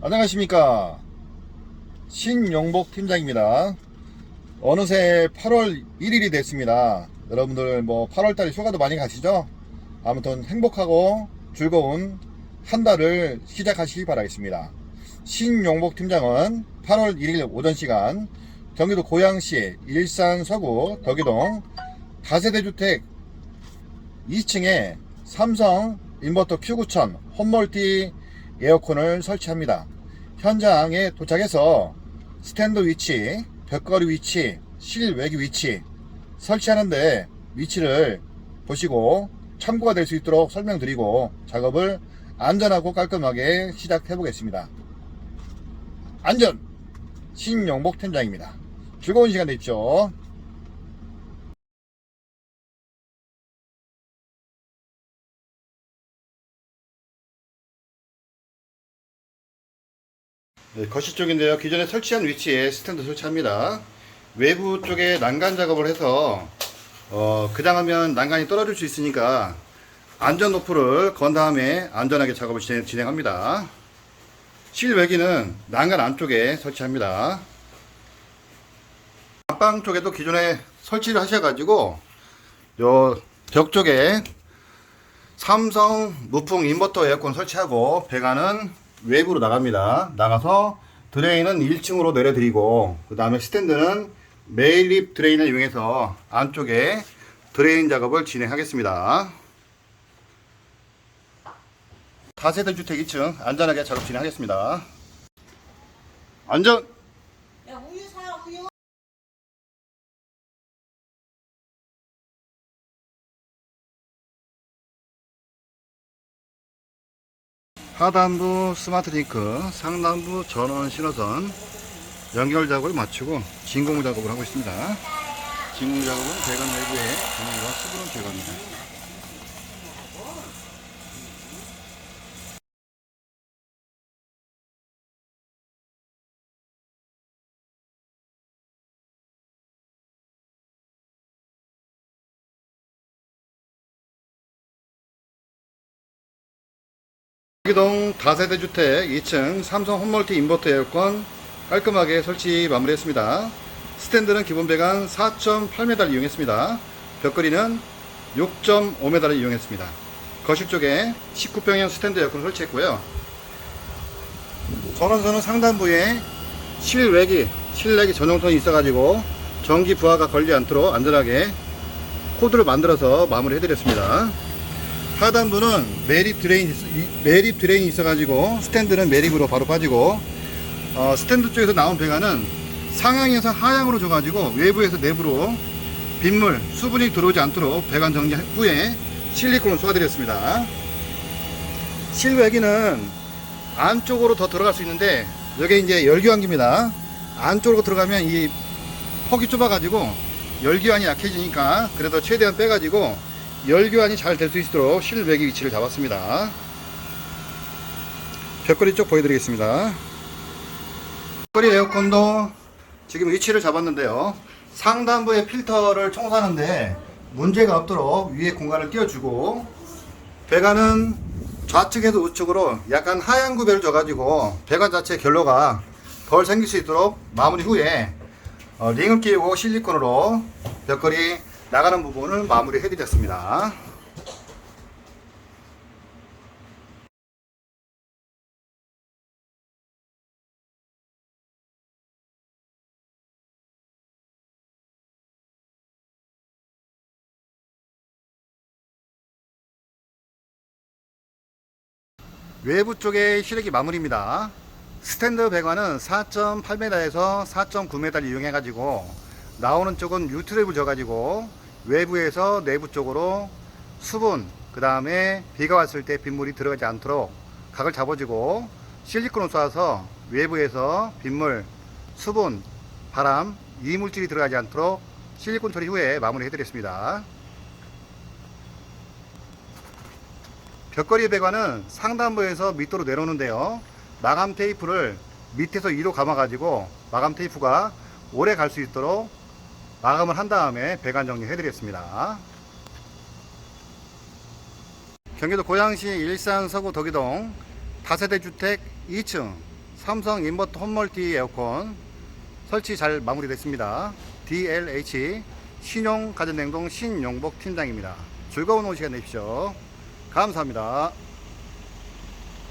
안녕하십니까. 신용복 팀장입니다. 어느새 8월 1일이 됐습니다. 여러분들 뭐 8월달에 휴가도 많이 가시죠? 아무튼 행복하고 즐거운 한 달을 시작하시기 바라겠습니다. 신용복 팀장은 8월 1일 오전 시간 경기도 고양시 일산 서구 덕이동 다세대 주택 2층에 삼성 인버터 Q9000 홈멀티 에어컨을 설치합니다. 현장에 도착해서 스탠드 위치, 벽걸이 위치, 실외기 위치 설치하는데 위치를 보시고 참고가 될 수 있도록 설명드리고 작업을 안전하고 깔끔하게 시작해 보겠습니다. 안전 신영복 팀장입니다. 즐거운 시간 되십시오. 네, 거실 쪽인데요. 기존에 설치한 위치에 스탠드 설치합니다. 외부 쪽에 난간 작업을 해서 어, 그장하면 난간이 떨어질 수 있으니까 안전 노프를 건 다음에 안전하게 작업을 진행, 진행합니다. 실외기는 난간 안쪽에 설치합니다. 안방 쪽에도 기존에 설치를 하셔가지고 요 벽 쪽에 삼성 무풍 인버터 에어컨 설치하고 배관은 외부로 나갑니다. 나가서 드레인은 1층으로 내려드리고 그 다음에 스탠드는 메일립 드레인을 이용해서 안쪽에 드레인 작업을 진행하겠습니다. 다세대 주택 2층 안전하게 작업 진행하겠습니다. 안전! 하단부 스마트 링크, 상단부 전원 신호선 연결 작업을 마치고 진공 작업을 하고 있습니다. 진공 작업은 배관 내부의 공기와 수분을 제거합니다. 기동 다세대 주택 2층 삼성 홈멀티 인버터 에어컨 깔끔하게 설치 마무리했습니다. 스탠드는 기본 배관 4.8m를 이용했습니다. 벽걸이는 6.5m를 이용했습니다. 거실 쪽에 19평형 스탠드 에어컨 설치했고요. 전원선은 상단부에 실외기, 실내기 전용선이 있어가지고 전기 부하가 걸리지 않도록 안전하게 코드를 만들어서 마무리 해드렸습니다. 하단부는 매립 드레인 있- 매립 드레인이 있어가지고 스탠드는 매립으로 바로 빠지고 어, 스탠드 쪽에서 나온 배관은 상향에서 하향으로 줘가지고 외부에서 내부로 빗물 수분이 들어오지 않도록 배관 정리 후에 실리콘을 쏘아드렸습니다. 실외기는 안쪽으로 더 들어갈 수 있는데 여기 이제 열기관기입니다. 안쪽으로 들어가면 이 폭이 좁아가지고 열기관이 약해지니까 그래도 최대한 빼가지고 열교환이 잘 될 수 있도록 실외기 위치를 잡았습니다. 벽걸이 쪽 보여드리겠습니다. 벽걸이 에어컨도 지금 위치를 잡았는데요. 상단부의 필터를 청소하는데 문제가 없도록 위에 공간을 띄워주고 배관은 좌측에서 우측으로 약간 하얀 구배를 줘가지고 배관 자체 결로가 덜 생길 수 있도록 마무리 후에 어, 링을 끼우고 실리콘으로 벽걸이 나가는 부분을 마무리 해드렸습니다. 외부 쪽의 실외기 마무리입니다. 스탠드 배관은 4.8m에서 4.9m를 이용해 가지고 나오는 쪽은 뉴트랩을 줘가지고 외부에서 내부 쪽으로 수분 그 다음에 비가 왔을 때 빗물이 들어가지 않도록 각을 잡아주고 실리콘을 쏴서 외부에서 빗물, 수분, 바람, 이물질이 들어가지 않도록 실리콘 처리 후에 마무리 해드렸습니다. 벽걸이 배관은 상단부에서 밑으로 내려오는데요. 마감 테이프를 밑에서 위로 감아가지고 마감 테이프가 오래 갈 수 있도록 마감을 한 다음에 배관 정리 해 드리겠습니다. 경기도 고양시 일산 서구 덕이동 다세대 주택 2층 삼성 인버터 홈멀티 에어컨 설치 잘 마무리됐습니다. DLH 신용 가전냉동 신용복 팀장입니다. 즐거운 오후 시간 되십시오. 감사합니다.